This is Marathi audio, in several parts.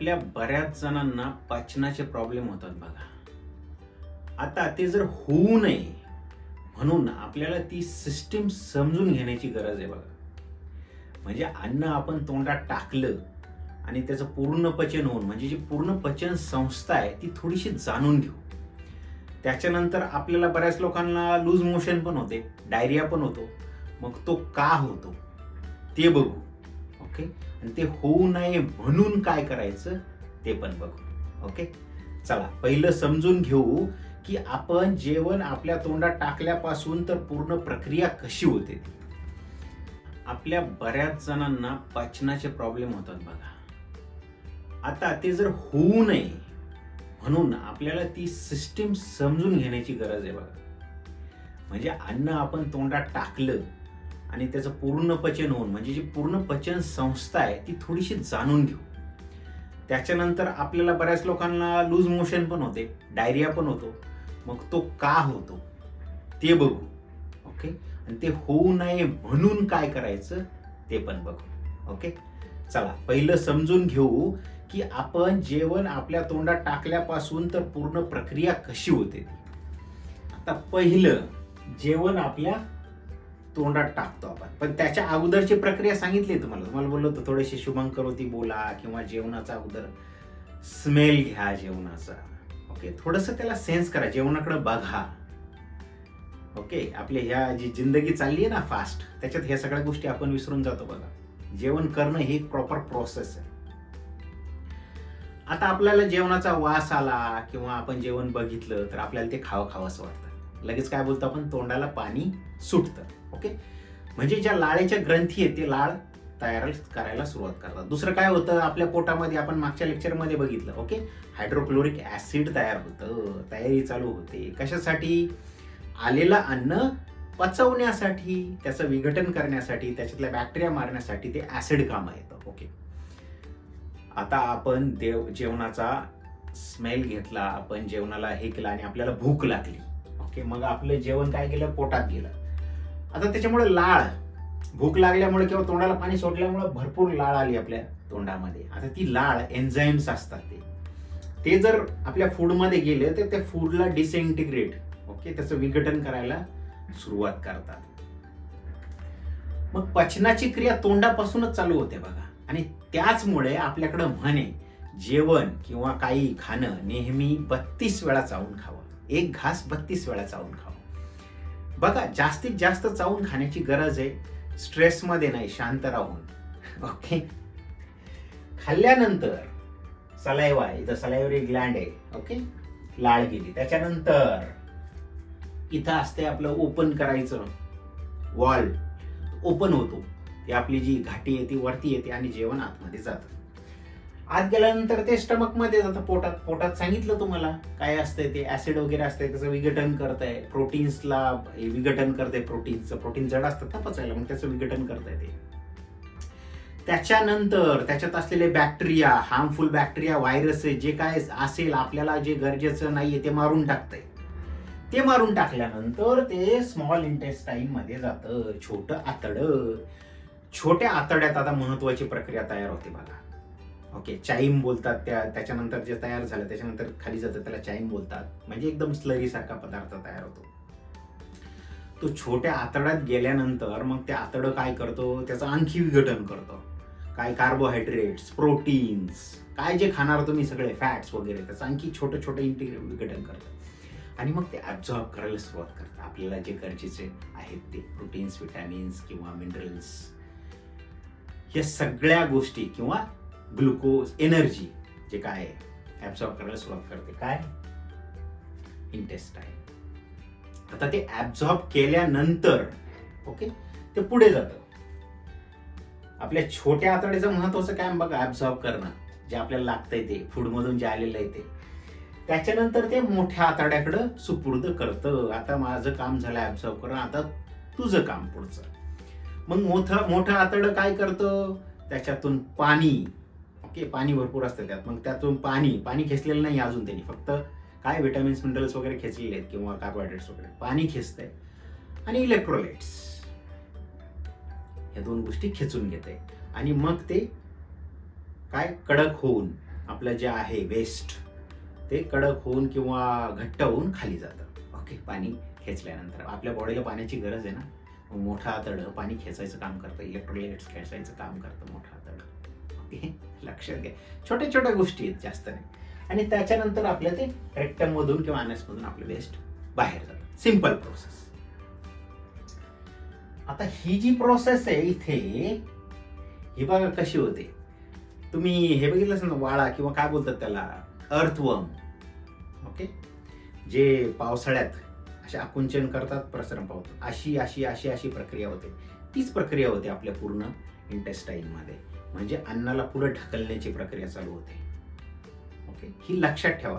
आपल्या बऱ्याच जणांना पचनाचे प्रॉब्लेम होतात बघा. आता ते जर होऊ नये म्हणून आपल्याला ती सिस्टीम समजून घेण्याची गरज आहे बघा. म्हणजे अन्न आपण तोंडात टाकलं आणि त्याचं पूर्ण पचन होऊन म्हणजे जी पूर्ण पचन संस्था आहे ती थोडीशी जाणून घेऊ. त्याच्यानंतर आपल्याला बऱ्याच लोकांना लूज मोशन पण होते डायरिया पण होतो. मग तो का होतो? ते बघू. ओके? आणि ते होऊ नये म्हणून काय करायचं ते पण बघू. ओके? चला पहिलं समजून घेऊ की आपण जेवण आपल्या तोंडात टाकल्यापासून तर पूर्ण प्रक्रिया कशी होते आपल्या बऱ्याच जणांना पचनाचे प्रॉब्लेम होतात बघा. आता ते जर होऊ नये म्हणून आपल्याला ती सिस्टीम समजून घेण्याची गरज आहे बघा. म्हणजे अन्न आपण तोंडात टाकलं आणि त्याचं पूर्ण पचन होऊन म्हणजे जी पूर्ण पचन संस्था आहे ती थोडीशी जाणून घेऊ. त्याच्यानंतर आपल्याला बऱ्याच लोकांना लूज मोशन पण होते डायरिया पण होतो. मग तो का होतो? ते बघू. ओके? आणि ते होऊ नये म्हणून काय करायचं ते पण बघू. ओके? चला पहिलं समजून घेऊ की आपण जेवण आपल्या तोंडात टाकल्यापासून तर पूर्ण प्रक्रिया कशी होते ती. आता पहिलं जेवण आपल्या तोंडात टाकतो आपण. पण त्याच्या अगोदरची प्रक्रिया सांगितली तुम्हाला. तुम्हाला बोललो होतो थोडेसे शुभंकर होती बोला किंवा जेवणाचा अगोदर स्मेल घ्या जेवणाचा. ओके थोडंसं त्याला सेन्स करा जेवणाकडे बघा. ओके आपली ह्या जी जिंदगी चालली आहे ना फास्ट त्याच्यात ह्या सगळ्या गोष्टी आपण विसरून जातो बघा. जेवण करणं ही एक प्रॉपर प्रोसेस आहे. आता आपल्याला जेवणाचा वास आला किंवा आपण जेवण बघितलं तर आपल्याला ते खावं खावंसं वाटतं. लगेच काय बोलतो आपण? तोंडाला पाणी सुटतं. ओके? म्हणजे ज्या लाळेच्या ग्रंथी आहेत ते लाळ तयार करायला सुरुवात करतात. दुसरं काय होतं? आपल्या पोटामध्ये आपण मागच्या लेक्चरमध्ये बघितलं ओके? हायड्रोक्लोरिक ऍसिड तयार होतं तयारी चालू होते. कशासाठी? आलेलं अन्न पचवण्यासाठी त्याचं विघटन करण्यासाठी त्याच्यातल्या बॅक्टेरिया मारण्यासाठी ते ऍसिड कामं येतं ओके? आता आपण देव जेवणाचा स्मेल घेतला आपण जेवणाला हे केलं आणि आपल्याला भूक लागली ओके? मग आपलं जेवण काय केलं? पोटात गेलं. आता त्याच्यामुळे लाळ भूक लागल्यामुळे किंवा तोंडाला पाणी सोडल्यामुळे भरपूर लाळ आली आपल्या तोंडामध्ये. आता ती लाळ एन्झाईम्स असतात ते. ते जर आपल्या फूडमध्ये गेले तर त्या फूडला डिसइंटिग्रेट ओके त्याचं विघटन करायला सुरुवात करतात. मग पचनाची क्रिया तोंडापासूनच चालू होते बघा. आणि त्याचमुळे आपल्याकडं म्हणे जेवण किंवा काही खाणं नेहमी बत्तीस वेळा चावून खावं. एक घास बत्तीस वेळा चावून खावं. बघा जास्तीत जास्त चावून खाण्याची गरज आहे. स्ट्रेसमध्ये नाही शांत राहून. ओके? खाल्ल्यानंतर सलायवा इथं सलायवरी ग्लँड आहे ओके? लाळ गेली. त्याच्यानंतर इथं असते आपलं ओपन करायचं. वॉल ओपन होतो. ती आपली जी घाटी आहे ती वरती येते आणि जेवण आतमध्ये जातं. आत गेल्यानंतर ते स्टमकमध्ये जातं पोटात पोटात सांगितलं तुम्हाला काय असतंय ते? ऍसिड वगैरे असतंय त्याचं विघटन करतंय. प्रोटीन्सला विघटन करते प्रोटीन्सचं. प्रोटीन जड असतं त्या पचायला मग त्याचं विघटन करताय ते. त्याच्यानंतर त्याच्यात असलेले बॅक्टेरिया हार्मफुल बॅक्टेरिया व्हायरस जे काय असेल आपल्याला जे गरजेचं नाहीये ते मारून टाकतंय. ते मारून टाकल्यानंतर ते स्मॉल इंटेस्टाईन मध्ये जातं. छोटं आतडं. छोट्या आतड्यात आता महत्वाची प्रक्रिया तयार होते बघा. ओके चाईम बोलतात त्या त्याच्यानंतर जे तयार झालं त्याच्यानंतर खाली जातं त्याला चाईम बोलतात. म्हणजे एकदम स्लरी सारखा पदार्थ तयार होतो. तो छोट्या आतड्यात गेल्यानंतर मग ते आतडं काय करतो? त्याचं आणखी विघटन करतो. काय कार्बोहायड्रेट्स प्रोटीन्स काय जे खाणार तुम्ही सगळे फॅट्स वगैरे त्याचं आणखी छोटं छोटं इंटिग्रे विघटन करतं. आणि मग ते ॲब्झॉर्ब करायला सुरुवात करतं. आपल्याला जे गरजेचे आहेत ते प्रोटीन्स विटॅमिन्स किंवा मिनरल्स या सगळ्या गोष्टी किंवा ग्लुकोज एनर्जी जे काय आहे ॲब्झॉर्ब करायला सुरुवात करते. काय? इंटेस्टाईन आता ते ॲब्झॉर्ब केल्यानंतर ओके ते पुढे जातं. आपल्या छोट्या आतड्याचं महत्वाचं काय बघा ॲब्झॉर्ब करणं. जे आपल्याला लागतंय ते फूडमधून जे आलेलं आहे ते. त्याच्यानंतर ते मोठ्या आतड्याकडं सुपूर्द करतं. आता माझं काम झालं ॲब्झॉर्ब करणं आता तुझं काम पुढचं. मग मोठं मोठं आतडं काय करतं? त्याच्यातून पाणी ओके पाणी भरपूर असतं त्यात. मग त्यातून पाणी पाणी खेचलेलं नाही अजून त्यांनी. फक्त काय विटॅमिन्स मिनरल्स वगैरे खेचलेले आहेत किंवा कार्बोहायड्रेट्स वगैरे. पाणी खेचतंय आणि इलेक्ट्रोलाइट्स ह्या दोन गोष्टी खेचून घेते आणि मग ते काय? कडक होऊन आपलं जे आहे वेस्ट ते कडक होऊन किंवा घट्ट होऊन खाली जातं. ओके पाणी खेचल्यानंतर. आपल्या बॉडीला पाण्याची गरज आहे ना. मोठा मोठं आतडं पाणी खेचायचं काम करतं. इलेक्ट्रोलाइट्स खेचायचं काम करतं मोठं आतडं ओके लक्षात घ्या. छोट्या छोट्या गोष्टी आहेत जास्त नाही आणि त्याच्यानंतर आपल्या ते रेक्टममधून किंवा अनसमधून आपलं वेस्ट बाहेर जातं सिंपल प्रोसेस आता ही जी प्रोसेस आहे इथे ही बघा कशी होते. तुम्ही हे बघितलं ना वाळा किंवा काय बोलतात त्याला? अर्थवर्म ओके जे पावसाळ्यात असे आकुंचन करतात प्रसरण पावतात. अशी अशी अशी अशी प्रक्रिया होते. तीच प्रक्रिया होते आपल्या पूर्ण इंटेस्टाईनमध्ये म्हणजे अन्नाला पुढे ढकलण्याची प्रक्रिया चालू होते. ओके ही लक्षात ठेवा.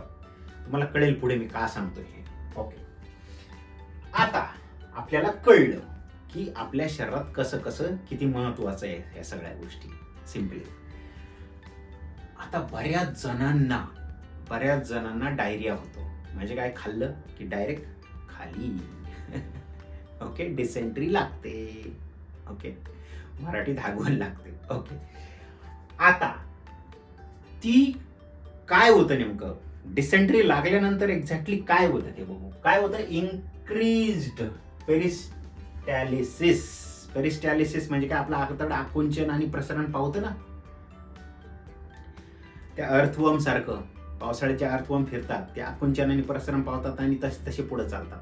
तुम्हाला कळेल पुढे मी का सांगतो हे. ओके आता आपल्याला कळलं की आपल्या शरीरात कसं कसं किती महत्वाचं आहे या सगळ्या गोष्टी. सिम्पली आता बऱ्याच जणांना बऱ्याच जणांना डायरिया होतो. म्हणजे काय खाल्लं की डायरेक्ट खाली. ओके डिसेंट्री लागते. ओके मराठी धागवण लागते. ओके आता ती काय होतं नेमकं? डिसेंट्री लागल्यानंतर एक्झॅक्टली काय होतं ते बघू. काय होतं? इन्क्रीज्ड पेरिस्टॅलिसिस पेरिस्टॅलिसिस म्हणजे काय? आपला आकतड आकुंचन आणि प्रसरण पावतं ना? त्या अर्थवम सारखं. पावसाळ्याचे अर्थवर्म फिरतात. ते आकुंचन आणि प्रसरण पावतात आणि तसे तसे पुढे चालतात.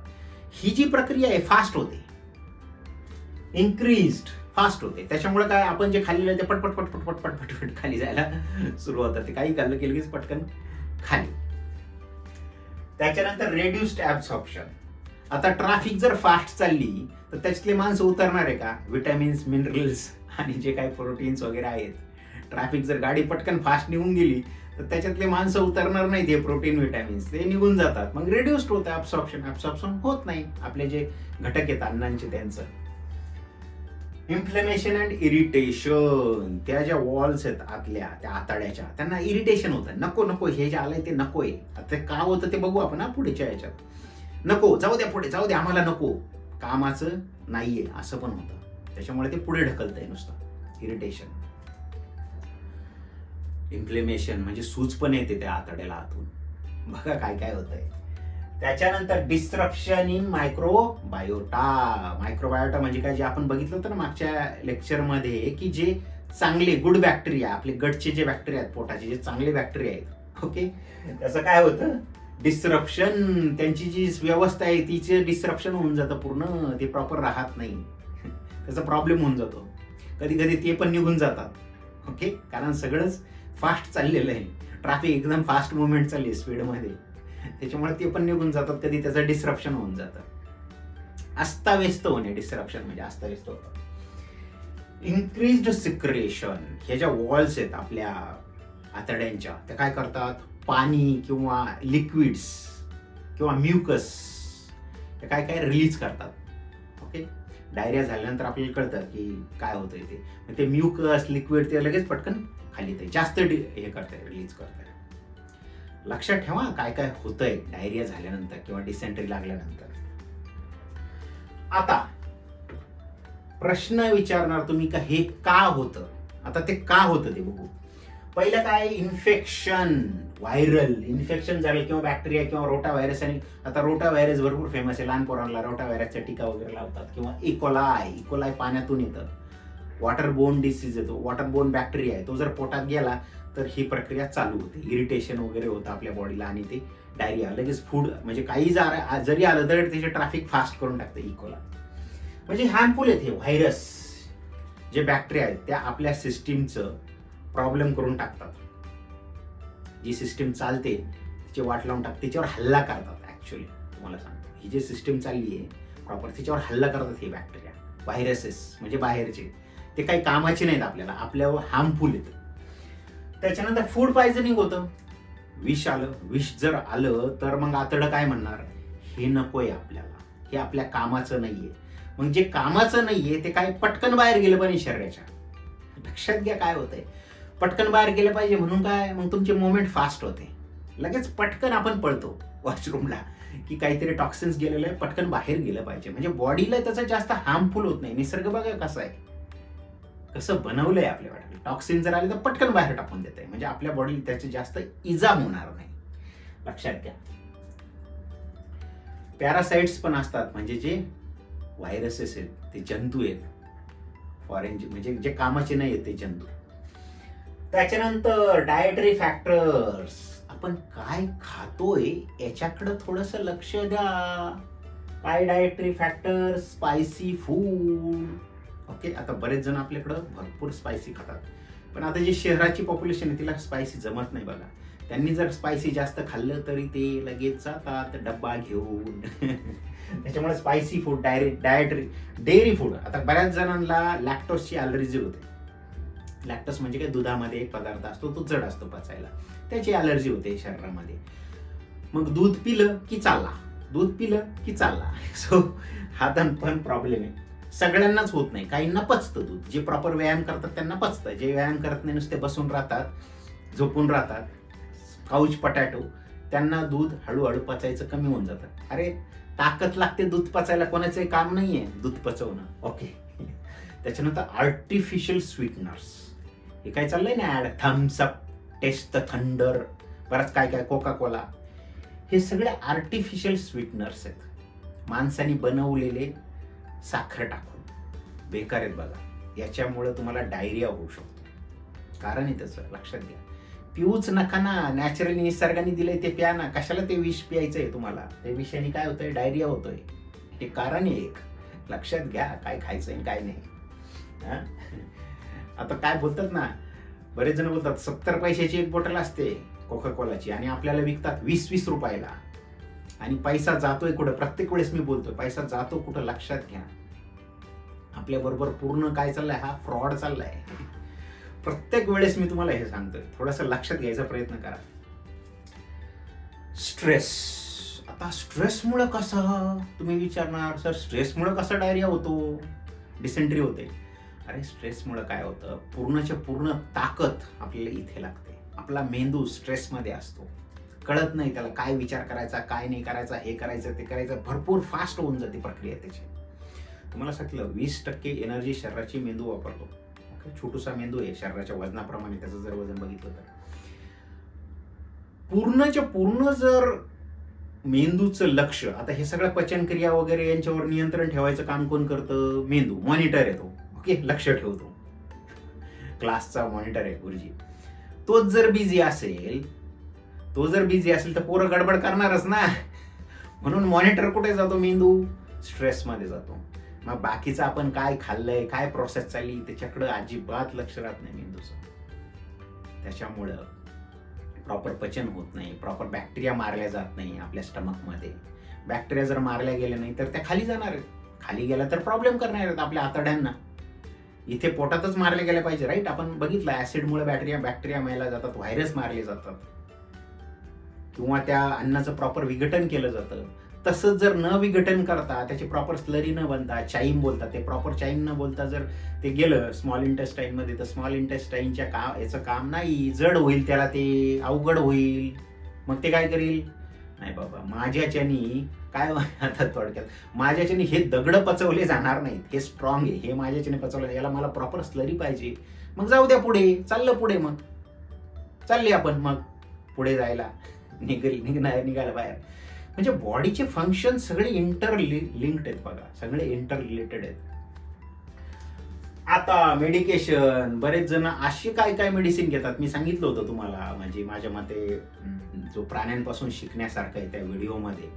ही जी प्रक्रिया आहे फास्ट होते. इन्क्रीज्ड फास्ट होते. त्याच्यामुळे काय आपण जे खाली ते पटपट पटपट पटपट पटपट खाली जायला सुरुवात होते. ते काही खाल्लं की लगेच पटकन खाली. त्याच्यानंतर रेड्युस्ड ऍब्सॉर्प्शन आता ट्रॅफिक जर फास्ट चालली तर त्याच्यातले माणसं उतरणार आहे का? विटॅमिन्स मिनरल्स आणि जे काही प्रोटीन्स वगैरे आहेत. ट्रॅफिक जर गाडी पटकन फास्ट निघून गेली तर त्याच्यातले माणसं उतरणार नाहीत हे प्रोटीन विटॅमिन्स ते निघून जातात. मग रेड्युस्ड होतं ऍब्सॉर्प्शन ऍब्सॉर्प्शन होत नाही. आपले जे घटक आहेत अन्नांचे त्यांचं. इन्फ्लेमेशन अँड इरिटेशन त्या ज्या वॉल्स आहेत आतल्या त्या आतड्याच्या त्यांना इरिटेशन होतं. नको नको हे जे आलंय ते नको आहे. आता ते का होतं ते बघू आपण पुढेच्या याच्यात. नको जाऊ द्या पुढे जाऊ द्या आम्हाला नको. कामाचं नाहीये असं पण होतं. त्याच्यामुळे ते पुढे ढकलतंय नुसतं. इरिटेशन इन्फ्लेमेशन म्हणजे सूज पण येते त्या आतड्याला आतून. बघा काय काय होतंय. त्याच्यानंतर डिस्ट्रप्शन इन मायक्रोबायोटा मायक्रोबायोटा म्हणजे काय? जे आपण बघितलं होतं ना मागच्या लेक्चरमध्ये की जे चांगले गुड बॅक्टेरिया आपले गटचे जे बॅक्टेरिया आहेत पोटाचे जे चांगले बॅक्टेरिया आहेत ओके त्याचं काय होतं? डिस्ट्रप्शन त्यांची जी व्यवस्था आहे तिचे डिस्ट्रप्शन होऊन जातं पूर्ण. ते प्रॉपर राहत नाही. त्याचा प्रॉब्लेम होऊन जातो. कधी कधी ते पण निघून जातात. ओके कारण सगळंच फास्ट चाललेलं आहे. ट्रॅफिक एकदम फास्ट मुवमेंट चालली स्पीडमध्ये त्याच्यामुळे ते पण निघून जातात कधी त्याचं डिस्रप्शन होऊन जातं. अस्ताव्यस्त होणे डिस्रप्शन म्हणजे अस्ताव्यस्त होतं. इन्क्रीज सिक्रेशन ह्या ज्या वॉल्स आहेत आपल्या आतड्यांच्या त्या काय करतात? पाणी किंवा लिक्विड्स किंवा म्युकस ते काय काय रिलीज करतात. ओके डायरिया झाल्यानंतर आपल्याला कळतं की काय होतंय ते. ते म्युकस लिक्विड ते लगेच पटकन खाली येते जास्त डि- हे करतंय रिलीज करतंय. लक्षात ठेवा काय काय होतंय डायरिया झाल्यानंतर किंवा डिसेंट्री लागल्यानंतर. आता प्रश्न विचारणार तुम्ही का हे का होतं? आता ते का होतं ते बघू. पहिलं काय इन्फेक्शन व्हायरल इन्फेक्शन झालं किंवा बॅक्टेरिया किंवा रोटा व्हायरस आणि आता रोटा व्हायरस भरपूर फेमस आहे. लहान पोरांना रोटा व्हायरसचा टीका वगैरे लावतात किंवा e. E. coli E. coli e. पाण्यातून येतं. वॉटर बोन डिसीज येतो. वॉटर बोन बॅक्टेरिया आहे. तो जर पोटात गेला तर ही प्रक्रिया चालू होते. इरिटेशन वगैरे होतं आपल्या बॉडीला आणि ते डायरिया लगेच फूड म्हणजे काही जर जरी आलं तर त्याचे ट्रॅफिक फास्ट करून टाकतं इकोला म्हणजे हार्मफुल आहेत हे व्हायरस जे बॅक्टेरिया आहेत त्या आपल्या सिस्टीमचं प्रॉब्लेम करून टाकतात. जी सिस्टीम चालते तिची वाट लावून टाकते तिच्यावर हल्ला करतात ऍक्च्युली तुम्हाला सांगतो. ही जी सिस्टीम चालली आहे प्रॉपर तिच्यावर हल्ला करतात हे बॅक्टेरिया व्हायरसेस म्हणजे बाहेरचे. ते काही कामाचे नाहीत आपल्याला. आपल्यावर हार्मफुल आहेत. त्याच्यानंतर फूड पॉयझनिंग होतं. विष आलं विष जर आलं तर मग आतडं काय म्हणणार? हे नकोय आपल्याला. हे आपल्या कामाचं नाहीये. मग जे कामाचं नाहीये ते काय पटकन बाहेर गेलं पाहिजे शरीराच्या. लक्षात घ्या काय होतंय. पटकन बाहेर गेलं पाहिजे म्हणून काय? मग तुमचे मुवमेंट फास्ट होते. लगेच पटकन आपण पळतो वॉशरूमला की काहीतरी टॉक्सिन्स गेलेलं आहे पटकन बाहेर गेलं पाहिजे. म्हणजे बॉडीला त्याचा जास्त हार्मफुल होत नाही. निसर्ग बघा कसा आहे. कसं बनवलंय आपल्या बॉडीला टॉक्सिन जर आले तर पटकन बाहेर टाकून देत आहे म्हणजे आपल्या बॉडीला त्याची जास्त इजा होणार नाही. लक्षात घ्या. पॅरासाइट्स पण असतात. म्हणजे जे व्हायरसेस आहेत ते जंतू आहेत. फॉरेन म्हणजे जे कामाचे नाही आहेत ते जंतू. त्याच्यानंतर डायटरी फॅक्टर्स आपण काय खातोय याच्याकडं थोडस लक्ष द्या. काय dietary factor spicy food okay? आता बरेच जण आपल्याकडं भरपूर स्पायसी खातात. पण आता जी शहराची पॉप्युलेशन आहे तिला स्पायसी जमत नाही बघा. त्यांनी जर स्पायसी जास्त खाल्लं तरी ते लगेच जातात डब्बा घेऊन. त्याच्यामुळे spicy food direct dietary dairy food आता बऱ्याच जणांना लॅक्टोसची अलर्जी होते. लॅक्टोस म्हणजे काय? दुधामध्ये एक पदार्थ असतो तो जड असतो पचायला. त्याची अलर्जी होते शरीरामध्ये. मग दूध पिलं की चालला. दूध पिलं की चालला. सो हा पण प्रॉब्लेम आहे. सगळ्यांनाच होत नाही. काहींना पचतं दूध. जे प्रॉपर व्यायाम करतात त्यांना पचतं. जे व्यायाम करत नाही नुसते बसून राहतात झोपून राहतात काउच पटॅटो त्यांना दूध हळूहळू पचायचं कमी होऊन जातं. अरे ताकद लागते दूध पचायला. कोणाचं काम नाही आहे दूध पचवणं. ओके त्याच्यानंतर आर्टिफिशियल स्वीटनर्स हे काय चाललंय ना ad Thums Up taste thunder बरंच काय काय? कोका कोला हे सगळे आर्टिफिशियल स्वीटनर्स आहेत. माणसाने बनवलेले साखर टाकून. बेकार आहेत बघा. याच्यामुळं तुम्हाला डायरिया होऊ शकतो. कारण आहे त्याचं लक्षात घ्या. पिऊच नका ना. नॅचरली निसर्गाने दिलंय ते प्या ना. कशाला ते विष प्यायचं आहे तुम्हाला? ते विषयाने काय होतंय? डायरिया होतोय. हे कारण आहे एक. लक्षात घ्या काय खायचं आणि काय नाही. आता काय बोलतात ना? बरेच जण बोलतात सत्तर पैशाची एक बॉटल असते कोका कोलाची आणि आपल्याला विकतात वीस वीस रुपयाला. आणि पैसा जातोय कुठं? प्रत्येक वेळेस मी बोलतोय पैसा जातो कुठं? लक्षात घ्या. आपल्या बरोबर पूर्ण काय चाललंय? हा फ्रॉड चाललाय. प्रत्येक वेळेस मी तुम्हाला हे सांगतोय. थोडस लक्षात घ्यायचा प्रयत्न करा. स्ट्रेस. आता स्ट्रेसमुळे कसं? तुम्ही विचारणार सर स्ट्रेसमुळे कसा डायरिया होतो? डिसेंट्री होते. अरे स्ट्रेसमुळे काय होतं? पूर्णच्या पूर्ण ताकद आपल्याला इथे लागते. आपला मेंदू स्ट्रेसमध्ये असतो. कळत नाही त्याला काय विचार करायचा काय नाही करायचा हे करायचं ते करायचं. भरपूर फास्ट होऊन जाते प्रक्रिया त्याची. तुम्हाला सांगितलं वीस टक्के एनर्जी शरीराची मेंदू वापरतो. ओके? छोटूसा मेंदू आहे शरीराच्या वजनाप्रमाणे त्याचं जर वजन बघितलं तर. पूर्णच्या पूर्ण जर मेंदूचं लक्ष आता हे सगळं पचनक्रिया वगैरे यांच्यावर नियंत्रण ठेवायचं काम कोण करतं? मेंदू. मॉनिटर येतो ओके? लक्ष ठेवतो. क्लासचा मॉनिटर आहे गुरुजी. तोच जर बिझी असेल तो जर बिझी असेल तर पोरं गडबड करणारच ना. म्हणून मॉनिटर कुठे जातो मेंदू? स्ट्रेसमध्ये जातो. मग बाकीचं आपण काय खाल्लंय काय प्रोसेस चालली त्याच्याकडं अजिबात लक्ष राहत नाही मेंदूचं. त्याच्यामुळं प्रॉपर पचन होत नाही प्रॉपर बॅक्टेरिया मारल्या जात नाही आपल्या स्टमकमध्ये बॅक्टेरिया जर मारल्या गेल्या नाही तर त्या खाली जाणार आहेत. खाली गेल्या तर प्रॉब्लेम करणार आहेत आपल्या आतड्यांना. इथे पोटातच मारले गेले पाहिजे राईट आपण बघितलं ऍसिडमुळे बॅक्टेरिया बॅक्टेरिया मारल्या जातात व्हायरस मारले जातात. किंवा त्या अन्नाचं प्रॉपर विघटन केलं जातं. तसंच जर न विघटन करता त्याची प्रॉपर स्लरी न बनता चाईम बोलतात ते प्रॉपर चाईम न बोलता जर ते गेलं स्मॉल इंटेस्टाईनमध्ये तर स्मॉल इंटेस्टाईनच्या का याचं काम नाही. जड होईल त्याला ते अवघड होईल. मग ते काय करील? नाही बाबा माझ्याच्यानी काय आता थोडक्यात? माझ्याच्यानी हे दगड पचवले जाणार नाहीत. हे स्ट्रॉंग आहे. हे माझ्याच्याने पचवलं याला मला प्रॉपर स्लरी पाहिजे. मग जाऊ द्या पुढे. चाललं पुढे मग. चालले आपण मग पुढे जायला. निघेल निघणार निघायला बाहेर. म्हणजे बॉडीचे फंक्शन सगळे इंटर लिंक्ड आहेत बघा. सगळे इंटर रिलेटेड आहेत. आता मेडिकेशन बरेच जण असे काय काय मेडिसिन घेतात? मी सांगितलं होतं तुम्हाला. म्हणजे माझ्या मते जो प्राण्यांपासून शिकण्यासारखं आहे त्या व्हिडिओमध्ये.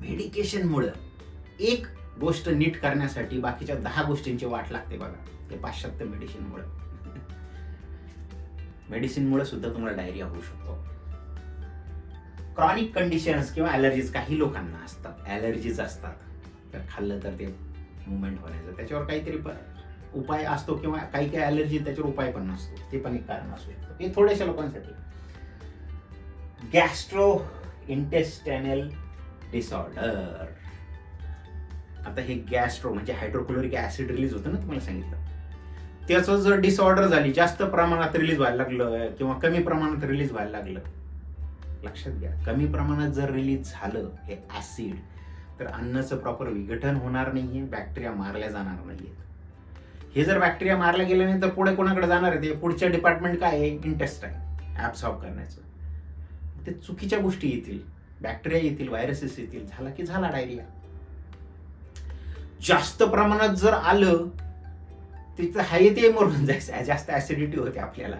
मेडिकेशनमुळं एक गोष्ट नीट करण्यासाठी बाकीच्या दहा गोष्टींची वाट लागते बघा. ते पाश्चात्य मेडिसिनमुळं मेडिसिनमुळे सुद्धा तुम्हाला डायरिया होऊ शकतो. क्रॉनिक कंडिशन्स किंवा ॲलर्जीज काही लोकांना असतात. ॲलर्जीज असतात. तर खाल्लं तर ते मुवमेंट होण्याचं. त्याच्यावर काहीतरी उपाय असतो किंवा काही काही ॲलर्जी त्याच्यावर उपाय पण नसतो. ते पण एक कारण असू शकतं. हे थोड्याशा लोकांसाठी. Gastro intestinal disorder. आता हे गॅस्ट्रो म्हणजे हायड्रोक्लोरिक ऍसिड रिलीज होतं ना तुम्हाला सांगितलं? त्याचं जर डिसऑर्डर झाली जास्त प्रमाणात रिलीज व्हायला लागलं किंवा कमी प्रमाणात रिलीज व्हायला लागलं लक्षात घ्या. कमी प्रमाणात जर रिलीज झालं हे ऍसिड तर अन्नाचं प्रॉपर विघटन होणार नाही आहे बॅक्टेरिया मारल्या जाणार नाहीयेत. हे जर बॅक्टेरिया मारल्या गेला नाही तर पुढे कोणाकडे जाणार आहे ते? पुढच्या डिपार्टमेंट काय आहे? इंटरेस्ट आहे ॲब्सॉर्ब करण्याचं. ते चुकीच्या गोष्टी येतील. बॅक्टेरिया येतील व्हायरसेस येतील. झाला की झाला डायरिया जास्त प्रमाणात जर आलं तिथं हाय ते मरून जायचं. जास्त ऍसिडिटी होते आपल्याला.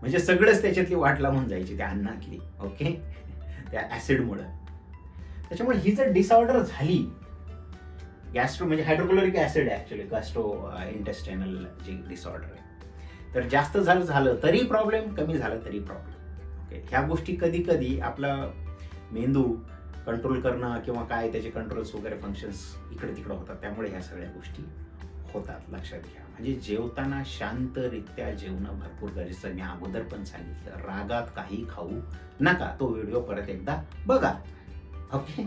म्हणजे सगळंच त्याच्यातली वाट लावून जायची त्या अन्नातली ओके त्या ऍसिडमुळं त्याच्यामुळे ही जर डिसऑर्डर झाली गॅस्ट्रो म्हणजे हायड्रोक्लोरिक ऍसिड आहे गॅस्ट्रो इंटेस्टायनल जे डिसऑर्डर आहे. तर जास्त झालं झालं तरी प्रॉब्लेम कमी झालं तरी प्रॉब्लेम ओके ह्या गोष्टी कधी कधी आपला मेंदू कंट्रोल करणं किंवा काय त्याचे कंट्रोल्स वगैरे फंक्शन्स इकडे तिकडे होतात त्यामुळे ह्या सगळ्या गोष्टी होतात लक्षात घ्या. म्हणजे जेवताना शांतरित्या जेवणं भरपूर गरजेचं मी अगोदर पण सांगितलं रागात काही खाऊ नका. तो व्हिडिओ परत एकदा बघा. ओके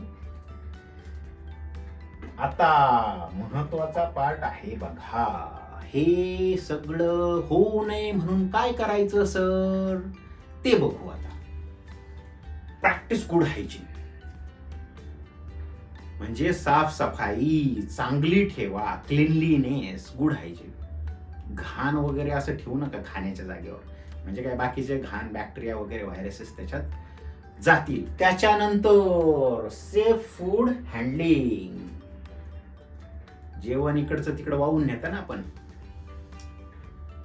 आता महत्त्वाचा पार्ट आहे बघा. हे सगळं होऊ नये म्हणून काय करायचं सर? ते बघू आता. प्रॅक्टिस गुड हायजीन म्हणजे साफसफाई चांगली ठेवा. क्लिनलीनेस गुड हायजीन घाण वगैरे असं ठेवू नका खाण्याच्या जागेवर. म्हणजे काय बाकीचे घाण बॅक्टेरिया वगैरे व्हायरसेस त्याच्यात जातील. त्याच्यानंतर सेफ फूड हँडलिंग जेवण इकडचं तिकडं वाहून नेता ना आपण.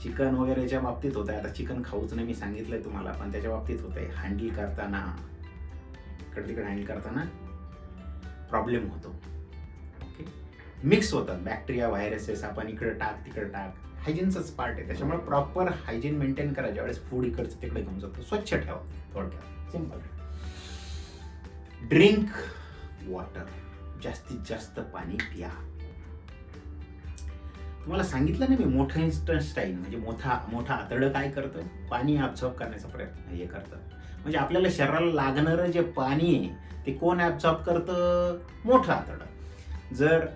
चिकन वगैरेच्या बाबतीत होत आहे आता चिकन खाऊच नाही मी सांगितलंय तुम्हाला पण त्याच्या बाबतीत होत आहे हँडल करताना इकडे तिकडे हँडल करताना प्रॉब्लेम होतो. ओके मिक्स होतात बॅक्टेरिया व्हायरसेस आपण इकडे टाक तिकडे टाक. हायजीनचाच पार्ट आहे. त्याच्यामुळे प्रॉपर हायजीन मेंटेन करा. ज्यावेळेस फूड इकडचं तिकडे घेऊन जातो. स्वच्छ ठेवा. थोडक्यात. सिंपल ड्रिंक वॉटर जास्तीत जास्त पाणी प्या. तुम्हाला सांगितलं ना मी मोठं स्टाईल म्हणजे मोठा मोठा आतडं काय करतं पाणी ॲब्झॉर्ब करण्याचा प्रयत्न हे करतं. म्हणजे आपल्याला शरीराला लागणारं जे पाणी आहे ते कोण ॲब्झॉर्ब करतं? मोठं आतडं. जर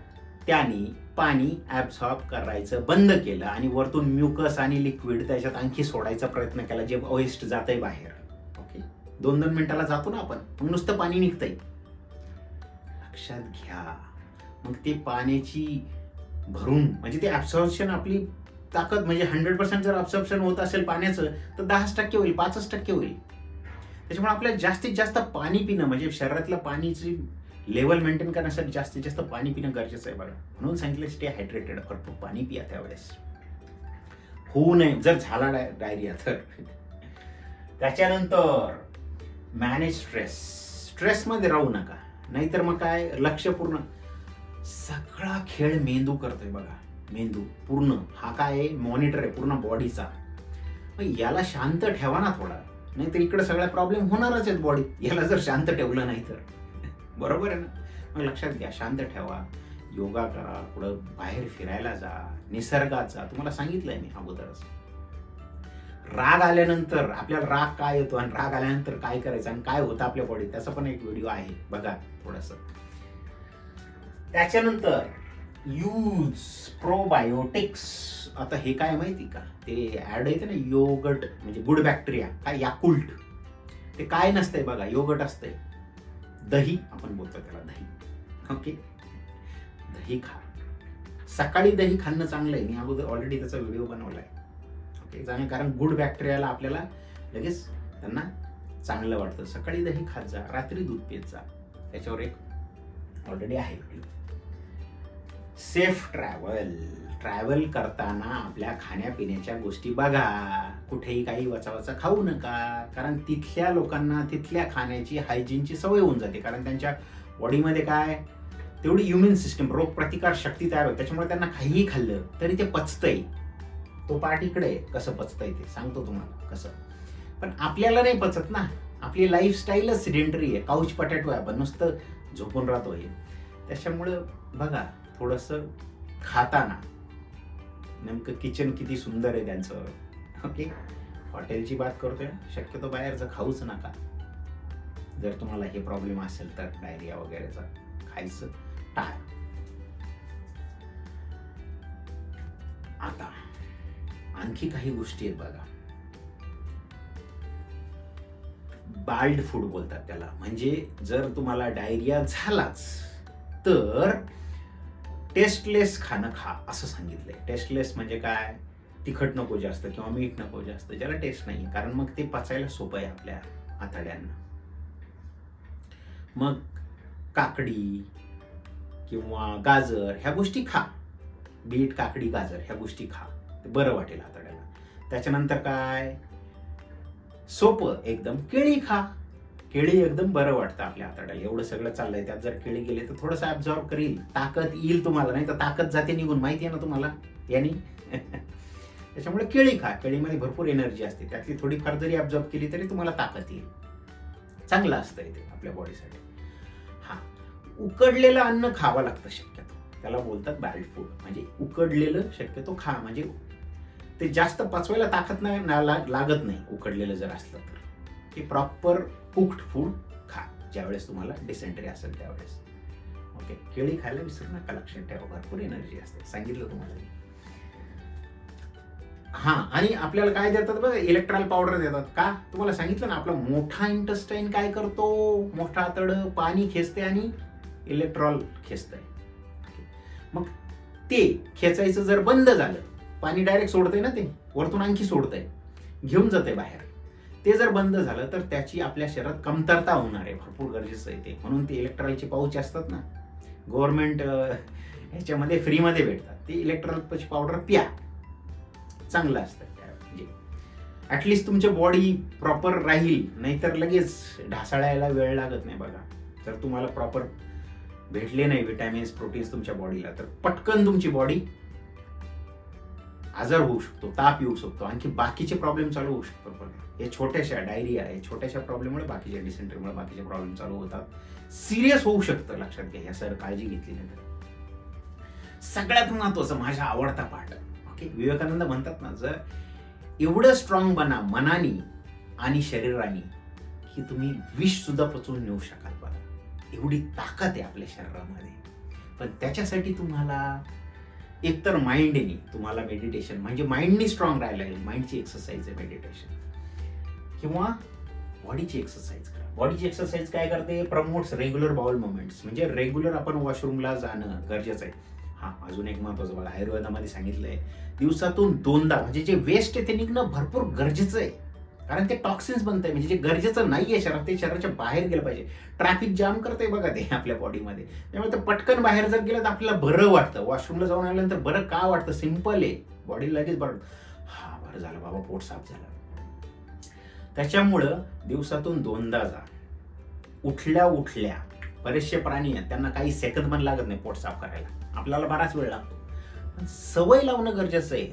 त्याने पाणी ॲब्झॉर्ब करायचं बंद केलं आणि वरतून म्युकस आणि लिक्विड त्याच्यात आणखी सोडायचा प्रयत्न केला जे वेस्ट जात आहे बाहेर. ओके दोन दोन मिनिटाला जातो ना आपण मग नुसतं पाणी निघतंय. लक्षात घ्या. मग ते पाण्याची भरून म्हणजे ते ॲब्सॉर्प्शन आपली ताकद म्हणजे हंड्रेड पर्सेंट जर ॲब्सॉर्प्शन होत असेल पाण्याचं तर दहाच टक्के होईल पाचच टक्के होईल. त्याच्यामुळे आपल्याला जास्तीत जास्त पाणी पिणं म्हणजे शरीरातलं पाणीची लेवल मेंटेन करण्यासाठी जास्तीत जास्त पाणी पिणं गरजेचं आहे बघा. म्हणून सांगितलं स्टे हायड्रेटेड भरपूर पाणी पिया त्यावेळेस. होऊ नये. जर झाला डाय डायरिया तर. त्याच्यानंतर मॅनेज स्ट्रेस स्ट्रेसमध्ये राहू नका. नाहीतर मग काय? लक्ष पूर्ण. सगळा खेळ मेंदू करतोय बघा. मेंदू. पूर्ण. हा काय आहे? मॉनिटर आहे. पूर्ण बॉडीचा मग याला शांत ठेवा ना थोडा. नाहीतर इकडे सगळ्या प्रॉब्लेम होणारच आहेत बॉडी याला जर शांत ठेवलं नाही तर. बरोबर आहे ना? मग लक्षात घ्या शांत ठेवा. योगा करा कुठं बाहेर फिरायला जा निसर्गात जा. तुम्हाला सांगितलंय मी अगोदरच. राग आल्यानंतर आपल्याला राग काय येतो आणि राग आल्यानंतर काय करायचं आणि काय होतं आपल्या बॉडीत त्याचा पण एक व्हिडिओ आहे. बघा थोडस. त्याच्यानंतर यूज प्रोबायोटिक्स आता हे काय माहिती का? ते ऍड येते ना योगट म्हणजे गुड बॅक्टेरिया काय याकुल्ट. ते काय नसतंय बघा योगट असतंय. दही आपण बोलतो त्याला दही. ओके दही खा. सकाळी दही खाणं चांगलं आहे मी अगोदर ऑलरेडी त्याचा व्हिडिओ बनवला आहे ओके चांगलं कारण गुड बॅक्टेरियाला आपल्याला लगेच त्यांना चांगलं वाटतं. सकाळी दही खात जा रात्री दूध पित जा. त्याच्यावर एक ऑलरेडी आहे सेफ ट्रॅव्हल ट्रॅव्हल करताना आपल्या खाण्यापिण्याच्या गोष्टी बघा. कुठेही काही वचावचा खाऊ नका. कारण तिथल्या लोकांना तिथल्या खाण्याची हायजीनची सवय होऊन जाते. कारण त्यांच्या बॉडीमध्ये काय? तेवढी इम्युन सिस्टम रोग प्रतिकार शक्ती तयार होते. त्याच्यामुळे त्यांना काहीही खाल्लं तरी ते पचतंय. तो पार्ट इकडे कसं पचतंय ते? सांगतो तुम्हाला कसं. पण आपल्याला नाही पचत ना. आपली लाईफस्टाईलच सिडेंटरी आहे. काउच पटॅटो आहे. आपण नुसतं झोपून राहतो हे. त्याच्यामुळं बघा. थोडंसं खाताना. नेमकं किचन किती सुंदर आहे त्यांचं. ओके हॉटेलची बात करतोय. शक्यतो बाहेरचं खाऊच नका. जर तुम्हाला हे प्रॉब्लेम असेल तर डायरिया वगैरेचा खायचं. टाळ. आता आणखी काही गोष्टी आहेत बघा. बाल्ड फूड बोलतात त्याला. म्हणजे जर तुम्हाला डायरिया झालाच तर टेस्टलेस खाणं खा असं सांगितलंय. टेस्टलेस म्हणजे काय? तिखट नको जास्त किंवा मीठ नको जास्त ज्याला टेस्ट नाही कारण मग ते पचायला सोपं आहे आपल्या आतड्यांना. मग काकडी किंवा गाजर ह्या गोष्टी खा. बीट काकडी गाजर ह्या गोष्टी खा. ते बरं वाटेल आतड्याला त्याच्यानंतर काय? सोपं एकदम केळी खा. केळी एकदम बरं वाटतं आपल्या आतड्याला एवढं सगळं चाललंय. त्यात जर केळी गेले तर थोडंसं ऍब्झॉर्ब करील. ताकद येईल तुम्हाला. नाही तर ताकद जाते निघून. माहिती आहे ना तुम्हाला? यांनी? त्याच्यामुळे केळी खा. केळीमध्ये भरपूर एनर्जी असते. त्यातली थोडीफार जरी ऍब्झॉर्ब केली तरी तुम्हाला ताकद येईल. चांगलं असतं ते आपल्या बॉडीसाठी हा. उकडलेलं अन्न खावं लागतं शक्यतो. त्याला बोलतात बॅल्ड फूड म्हणजे उकडलेलं शक्यतो खा. म्हणजे ते जास्त पचवायला ताकद नाही ना- लागत नाही उकडलेलं जर असलं तर. की प्रॉपर कुक्ड फूड खा ज्यावेळेस तुम्हाला डिसेंटरी असेल त्यावेळेस. ओके केळी खायला विसरू नका लक्षात ठेवा भरपूर एनर्जी असते. सांगितलं तुम्हाला मी. हा आणि आपल्याला काय देतात बघा इलेक्ट्रॉल पावडर देतात. का? तुम्हाला सांगितलं ना आपला मोठा इंटस्टाईन काय करतो? मोठा आतड पाणी खेचते आणि इलेक्ट्रॉल खेचतंय. मग ते खेचायचं जर बंद झालं पाणी डायरेक्ट सोडतंय ना ते वरतून आणखी सोडतंय घेऊन जाते बाहेर. ते जर बंद झालं तर त्याची आपल्या शरीरात कमतरता होणार आहे. भरपूर गरजेचं आहे ते. म्हणून ते इलेक्ट्रॉलचे पाऊच असतात ना. गव्हर्नमेंट ह्याच्यामध्ये फ्रीमध्ये भेटतात. ते इलेक्ट्रॉलची पावडर प्या. चांगलं असतं त्या म्हणजे. ॲटलिस्ट तुमची बॉडी प्रॉपर राहील. नाहीतर लगेच ढासाळायला वेळ लागत नाही बघा. जर तुम्हाला प्रॉपर भेटले नाही विटॅमिन्स प्रोटीन्स तुमच्या बॉडीला तर पटकन तुमची बॉडी आजार होऊ शकतो ताप येऊ शकतो आणखी बाकीचे प्रॉब्लेम चालू होऊ शकतो पण हे छोट्याशा डायरिया हे छोट्याशा प्रॉब्लेममुळे बाकीच्या डिसेंट्रीमुळे बाकीचे प्रॉब्लेम चालू होतात. सिरियस होऊ शकतं लक्षात घ्या या सर काळजी घेतली नंतर सगळ्यात महत्वाचं माझा आवडता पाठ. ओके विवेकानंद म्हणतात ना जर एवढं स्ट्रॉंग बना मनानी आणि शरीराने की तुम्ही विष सुद्धा पचवून नेऊ शकाल बघा. एवढी ताकद आहे आपल्या शरीरामध्ये. पण त्याच्यासाठी तुम्हाला एकतर माइंडने तुम्हाला मेडिटेशन म्हणजे माइंडनी स्ट्रॉंग राहायला लागेल माइंडची एक्सरसाइज आहे मेडिटेशन किंवा बॉडीची एक्सरसाइज करा. बॉडीची एक्सरसाइज काय करते? प्रमोट्स रेग्युलर बाउल मुवमेंट्स म्हणजे रेग्युलर आपण वॉशरूमला जाणं गरजेचं आहे. हा अजून एक महत्वाचं बघा आयुर्वेदामध्ये सांगितलंय दिवसातून दोनदा म्हणजे जे वेस्ट आहे ते निघणं भरपूर गरजेचं आहे. कारण ते टॉक्सिन्स बनतंय. म्हणजे जे गरजेचं नाही आहे शरीरात ते शरीराच्या बाहेर गेलं पाहिजे. ट्रॅफिक जाम करते बघा ते आपल्या बॉडीमध्ये त्यामुळे ते पटकन बाहेर जर गेलं तर आपल्याला बरं वाटतं. वॉशरूमला जाऊन आल्यानंतर बरं का वाटतं? सिंपल आहे. बॉडीला लगेच बरं हा बरं झालं बाबा पोट साफ झालं. त्याच्यामुळं दिवसातून दोनदा जा. उठल्या उठल्या बरेचसे प्राणी आहेत. त्यांना काही सेकंद पण लागत नाही पोट साफ करायला. आपल्याला बराच वेळ लागतो. पण सवय लावणं गरजेचं आहे.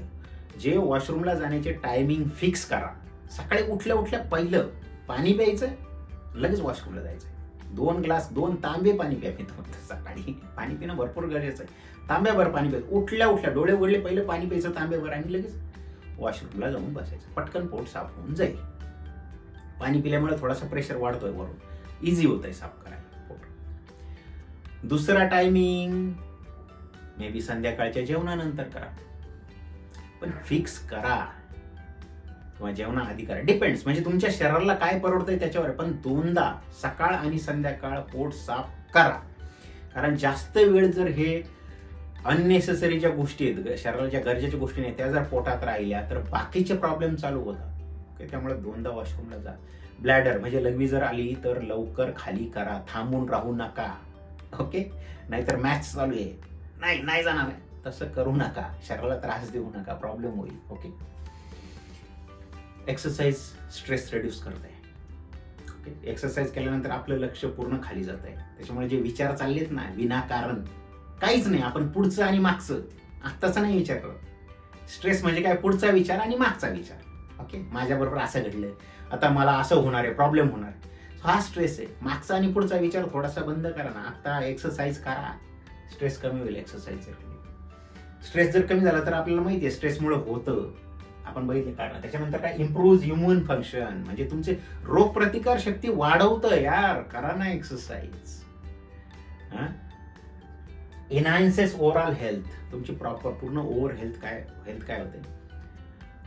जे वॉशरूमला जाण्याचे टायमिंग फिक्स करा. सकाळी उठल्या उठल्या पहिलं पाणी प्यायचं लगेच वॉशरूमला जायचं. दोन ग्लास दोन तांबे पाणी प्या मी सकाळी. पाणी पिणं भरपूर गरजेचं आहे. तांब्याभर पाणी प्यायचं. उठल्या उठल्या डोळे उघडले पहिलं पाणी प्यायचं तांब्याभर आणि लगेच वॉशरूमला जाऊन बसायचं. पटकन पोट साफ होऊन जाईल. पाणी पिल्यामुळे थोडासा प्रेशर वाढतोय वरून. इझी होत आहे साफ करायला पोट. दुसरा टायमिंग मे बी संध्याकाळच्या जेवणानंतर करा. पण फिक्स करा. किंवा जेवणाआधी करा डिपेंड्स म्हणजे तुमच्या शरीराला काय परवडतंय त्याच्यावर पण दोनदा सकाळ आणि संध्याकाळ पोट साफ करा. कारण जास्त वेळ जर हे अननेसेसरी ज्या गोष्टी आहेत शरीराला ज्या गरजेच्या गोष्टी नाही त्या जर पोटात राहिल्या तर बाकीचे प्रॉब्लेम चालू होतात. त्यामुळे दोनदा वॉशरूमला जा. ब्लॅडर म्हणजे लघवी जर आली तर लवकर खाली करा. थांबून राहू नका. ओके नाहीतर मॅच चालू आहे. नाही नाही जाणार आहे. तसं करू नका. शरीराला त्रास देऊ नका. प्रॉब्लेम होईल. ओके एक्सरसाइज स्ट्रेस रिड्यूस करते. ओके एक्सरसाइज केल्यानंतर आपलं लक्ष पूर्ण खाली जात आहे त्याच्यामुळे जे विचार चाललेत ना विनाकारण काहीच नाही. आपण पुढचं आणि मागचं. आत्ताचा नाही विचार करत. स्ट्रेस म्हणजे काय? पुढचा विचार आणि मागचा विचार. ओके माझ्याबरोबर असं घडलं आता मला असं होणार आहे प्रॉब्लेम होणार हा स्ट्रेस आहे. मागचा आणि पुढचा विचार थोडासा बंद करा ना. आत्ता एक्सरसाइज करा. स्ट्रेस कमी होईल एक्सरसाइज स्ट्रेस जर कमी झाला तर आपल्याला माहिती आहे स्ट्रेसमुळे होतं. आपण बघितले कारण त्याच्यानंतर काय? इम्प्रूव्ह ह्युमन फंक्शन म्हणजे तुमचे रोगप्रतिकार शक्ती वाढवतं यार. करा ना एक्सरसाइज एनहान्सेस ओव्हरऑल हेल्थ तुमची प्रॉपर पूर्ण ओव्हर हेल्थ काय? हेल्थ काय होते?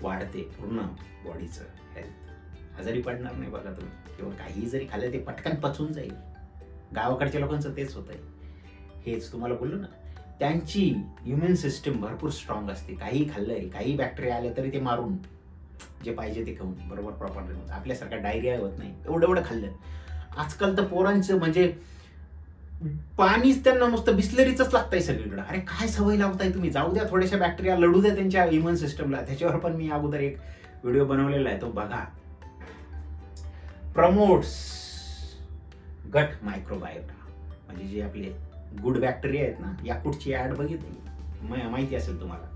वाढते पूर्ण बॉडीचं हेल्थ आजारी पडणार नाही बघा तुम्ही. किंवा काही जरी खाल्लं ते पटकन पचून जाईल. गावाकडच्या लोकांचं तेच होत आहे हेच तुम्हाला बोललो ना. त्यांची इम्युन सिस्टम भरपूर स्ट्रॉंग असते. काही खाल्लंय काही बॅक्टेरिया आले तरी ते मारून जे पाहिजे ते खाऊन बरोबर प्रॉपर आपल्यासारखा डायरिया होत नाही. एवढं एवढं खाल्लं. आजकाल तर पोरांचं म्हणजे पाणीच त्यांना नुसतं बिस्लरीचंच लागतंय सगळीकडं. अरे काय सवय लावताय तुम्ही? जाऊ द्या थोड्याशा बॅक्टेरिया लढू द्या त्यांच्या इम्युन सिस्टमला त्याच्यावर पण मी अगोदर एक व्हिडिओ बनवलेला आहे. तो बघा. प्रमोट्स गट मायक्रोबायोटा. म्हणजे जे आपले गुड बॅक्टेरिया आहेत ना याकुटची ऍड बघितली? माहिती असेल तुम्हाला.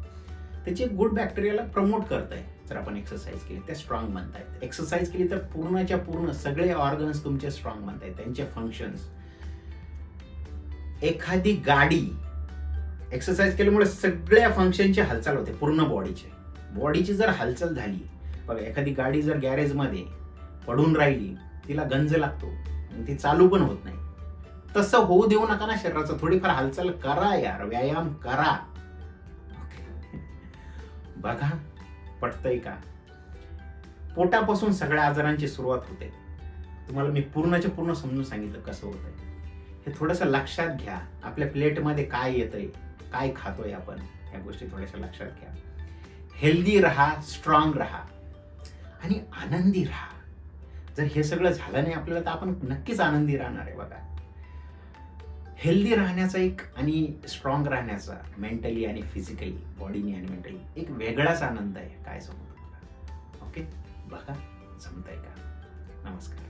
त्याचे गुड बॅक्टेरियाला प्रमोट करताय जर आपण एक्सरसाइज केली त्या स्ट्रॉंग बनतायत एक्सरसाइज केली तर पूर्णच्या पूर्ण सगळे ऑर्गन्स तुमचे स्ट्रॉंग बनतायत त्यांचे फंक्शन्स एखादी गाडी एक्सरसाइज केल्यामुळे सगळ्या फंक्शनची हालचाल होते पूर्ण बॉडीचे बॉडीची जर हालचाल झाली बघा एखादी गाडी जर गॅरेजमध्ये पडून राहिली तिला गंज लागतो आणि ती चालू पण होत नाही. तसं होऊ देऊ नका ना शरीराचं. थोडीफार हालचाल करा यार व्यायाम करा. बघा पटतंय का? पोटापासून सगळ्या आजारांची सुरुवात होते. तुम्हाला मी पूर्णच्या पूर्ण समजून सांगितलं कसं होतंय. हे थोडंसं लक्षात घ्या. आपल्या प्लेटमध्ये काय येतंय काय खातोय आपण या गोष्टी थोड्याशा लक्षात घ्या. हेल्दी राहा स्ट्रॉंग राहा. आणि आनंदी राहा. जर हे सगळं झालं नाही आपल्याला तर आपण नक्कीच आनंदी राहणार आहे बघा. हेल्दी राहण्याचा एक आणि स्ट्रॉंग राहण्याचा मेंटली आणि फिजिकली बॉडीने आणि मेंटली एक वेगळाच आनंद आहे काय सांगू ओके बघा जमतंय का? नमस्कार.